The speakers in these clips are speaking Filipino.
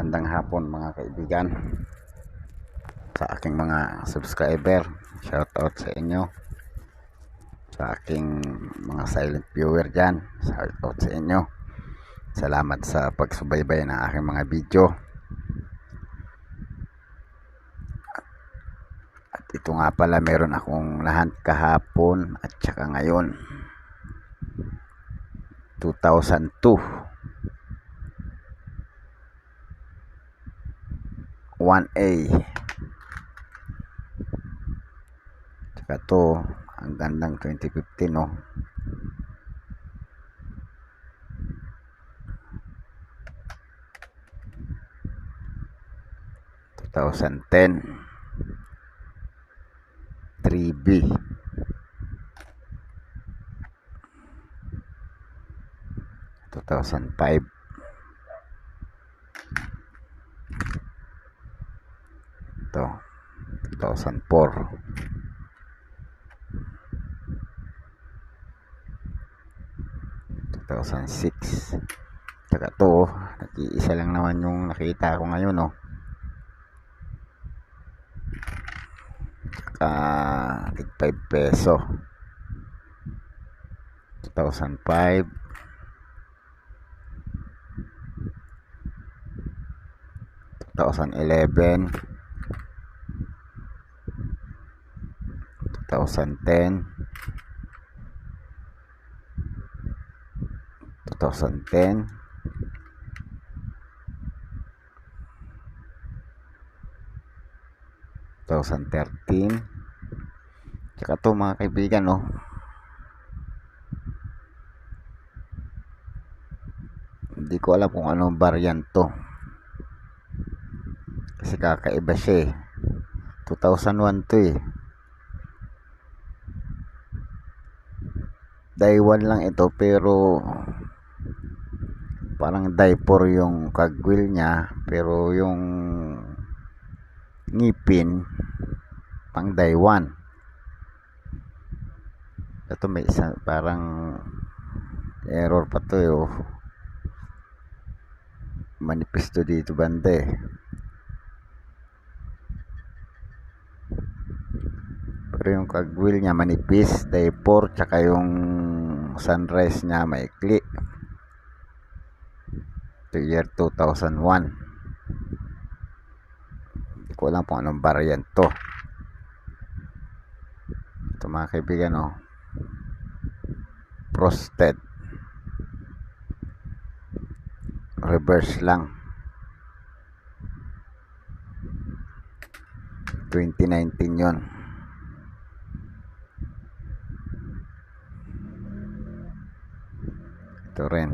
Magandang hapon mga kaibigan sa aking mga subscriber. Shout out sa inyo. Sa aking mga silent viewer dyan. Shout out sa inyo. Salamat sa pagsubaybay ng aking mga video. At ito nga pala meron akong lahat kahapon at saka ngayon. 2002. 1A. Tsaka to, ang gandang 2015, no? Thousand ten, three B, two thousand five, ito 2004 2006 tsaka to nag-iisa lang naman yung nakita ko ngayon no tsaka tig 5 peso 2005 2011 2010 2010 2013 tsaka to mga kaibigan no hindi ko alam kung anong variant to. Kasi kakaiba siya eh. 2001 to eh Daiwan lang ito pero parang diaper yung kagwil niya pero yung ngipin pang Daiwan ito may isa parang error pa to eh oh. manipis to dito banda pero yung kagwil niya manipis diaper tsaka yung sunrise niya maikli. To year 2001 hindi ko alam kung anong variant to. Ito mga kaibigan oh. Prosted reverse lang. 2019 yon ito rin.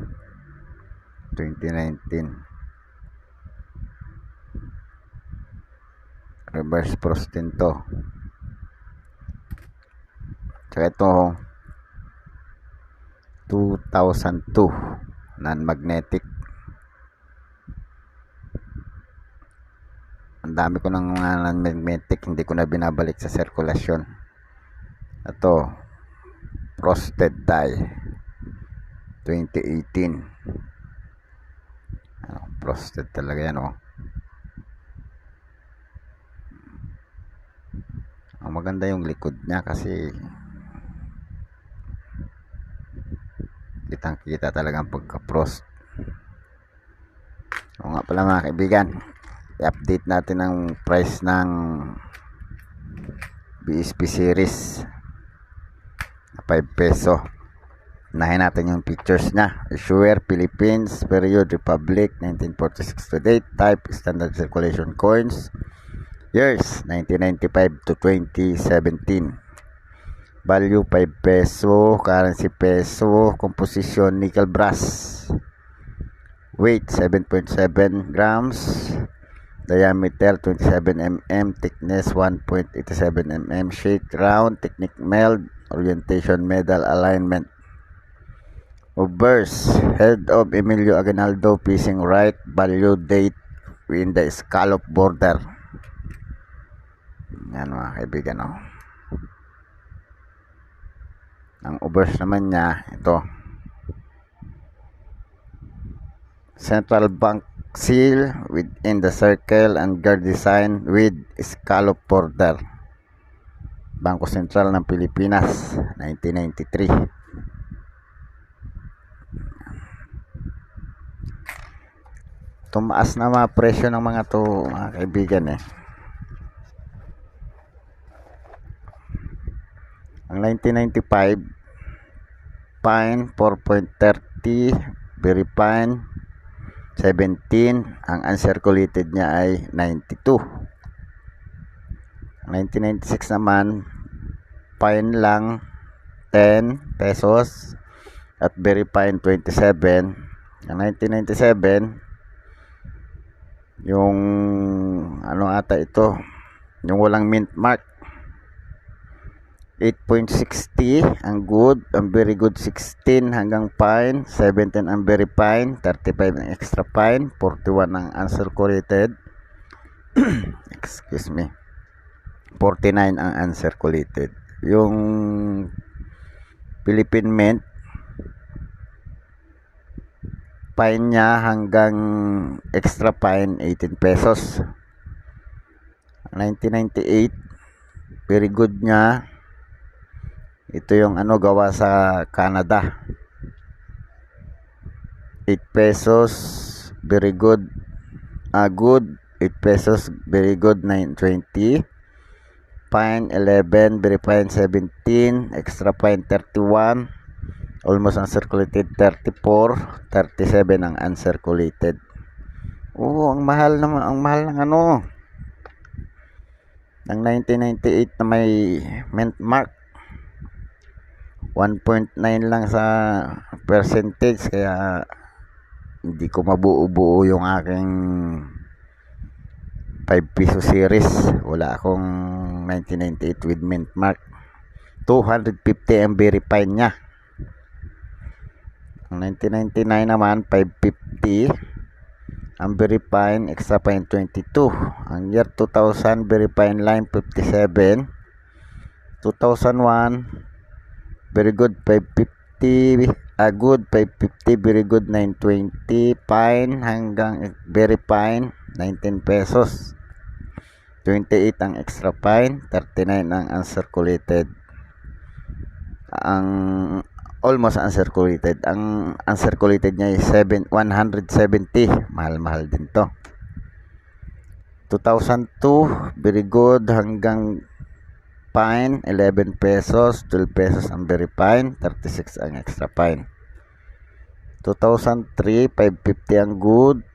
2019 reverse frost din to. Tsaka ito 2002 non-magnetic. Ang dami ko ng mga non-magnetic hindi ko na binabalik sa sirkulasyon. Ito frosted die 2018 ano, frosted talaga yan oh. Ang maganda yung likod niya kasi kitang kita talagang pagka frost o nga pala mga kaibigan i-update natin ang price ng BSP series 5 peso Unahin natin yung pictures niya. Issuer, Philippines, Period, Republic, 1946 to date. Type, Standard Circulation Coins. Years, 1995 to 2017. Value, 5 peso. Currency, peso. Composition, nickel brass. Weight, 7.7 grams. Diameter, 27 mm. Thickness, 1.87 mm. Shape, round. Technique, meld. Orientation, medal, alignment Obverse, head of Emilio Aguinaldo, facing right, value date in the scallop border. Yan mga kaibigan, oh. Ang obverse naman niya, ito. Central Bank seal within the circle and guard design with scallop border. Bangko Sentral ng Pilipinas, 1993. Tumaas na mga presyo ng mga to, mga kaibigan eh. Ang 1995, Pine 4.30, Berry Pine 17, ang uncirculated niya ay 92. Ang 1996 naman, Pine lang 10 pesos at Berry Pine 27. Ang 1997, yung ano ata ito, yung walang mint mark 8.60 ang good, ang very good 16 hanggang pine, 17 ang very pine, 35 ang extra pine, 41 ang uncirculated. Excuse me. 49 ang uncirculated. Yung Philippine Mint pine niya hanggang extra pine 18 pesos. 1998 very good niya ito yung ano gawa sa Canada. 8 pesos, very good. Ah, good. 8 pesos, very good. 920. Pine 11, very fine 17, extra fine 31. Almost uncirculated 34, 37 ang uncirculated. Oo, ang mahal naman, ang mahal ng ano. Ng 1998 na may mint mark 1.9 lang sa percentage kaya hindi ko mabuo-buo yung aking 5 piso series wala akong 1998 with mint mark 250 ang verify niya ang 1999 naman 550 ang verify extra fine 22 ang year 2000 verify line 57 2001 very good 550 a good 550 very good 920 pine hanggang very pine 19 pesos. 28 ang extra pine 39 ang uncirculated. Ang almost uncirculated. Ang uncirculated niya ay 7 170 mahal-mahal din to. 2002 very good. Hanggang pine 11 pesos 12 pesos ang very fine. 36 ang extra fine. 2003 550 ang good.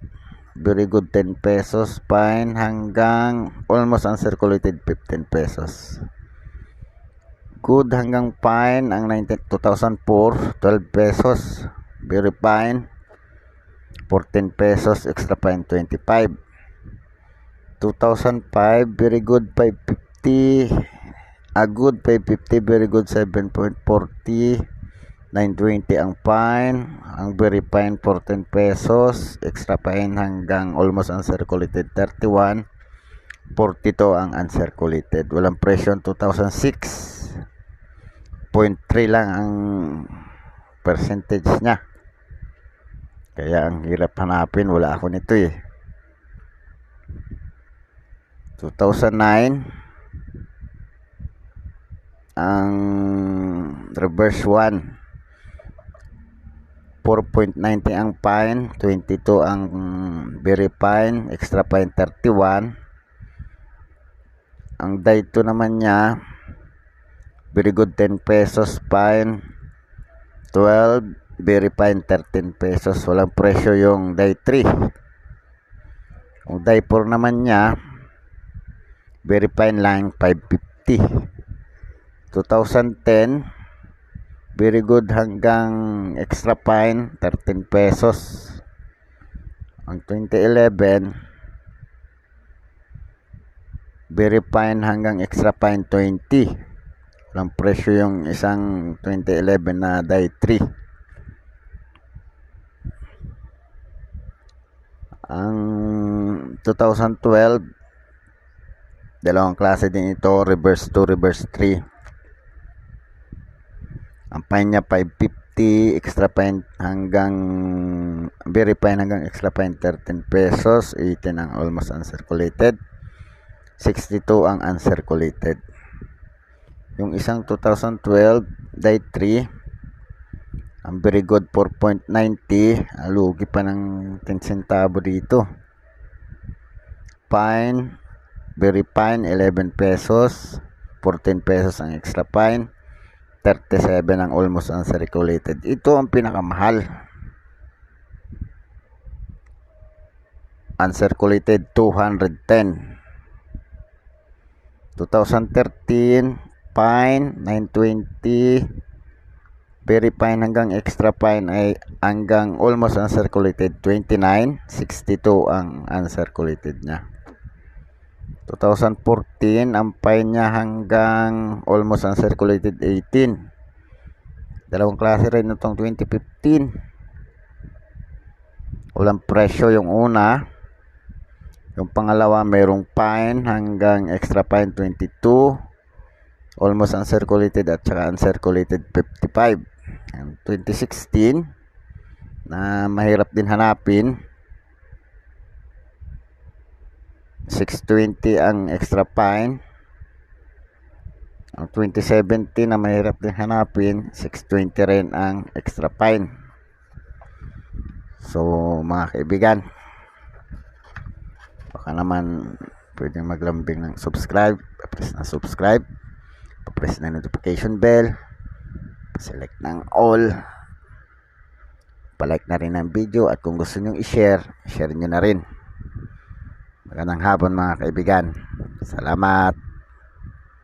Very good 10 pesos fine. Hanggang almost uncirculated 15 pesos good hanggang fine. Ang 19, 2004 12 pesos. Very fine. 14 pesos extra fine 25 2005 very good 550 a good 550 very good 7.40 920 ang fine. Ang very fine 14 pesos. Extra fine hanggang almost uncirculated 31 42 ang uncirculated. Walang presyo 2006 0.3 lang ang percentage niya. Kaya ang hirap hanapin wala ako nito eh. 2009 ang reverse 1 4.90 ang pine 22 ang very fine extra fine 31 ang 2 naman niya very good 10 pesos fine. 12 very fine 13 pesos. Walang presyo yung die 3 ang die 4 naman niya very fine lang 550 2010 very good hanggang extra fine 13 pesos. Ang 2011 very fine hanggang extra fine 20 walang presyo yung isang 2011 na die 3 ang 2012 dalawang klase din ito reverse 2 reverse 3 ang fine niya 550 extra fine hanggang very fine hanggang extra fine 13 pesos, 18 ang almost uncirculated, 62 ang uncirculated. Yung isang 2012 die 3 ang very good 4.90 ah, lugi pa ng 10 centavo dito. Fine. Very fine 11 pesos. 14 pesos ang extra fine. 37 ang almost uncirculated. Ito ang pinakamahal. Uncirculated 210 2013 fine 920 very fine hanggang extra fine ay hanggang almost uncirculated 29 62 ang uncirculated niya. 2014 ang fine niya hanggang almost uncirculated 18 dalawang klase rin itong 2015 walang presyo yung una yung pangalawa mayroong fine hanggang extra fine 22 almost uncirculated at saka uncirculated 55 ang 2016 na mahirap din hanapin. 620 ang extra fine ang 2017 na mahirap din hanapin 620 rin ang extra fine so mga kaibigan baka naman pwedeng maglambing ng subscribe. Press na subscribe. Press na notification bell. Select ng all. Palike na rin ang video at kung gusto nyo i-share share nyo na rin. Magandang hapon mga kaibigan. Salamat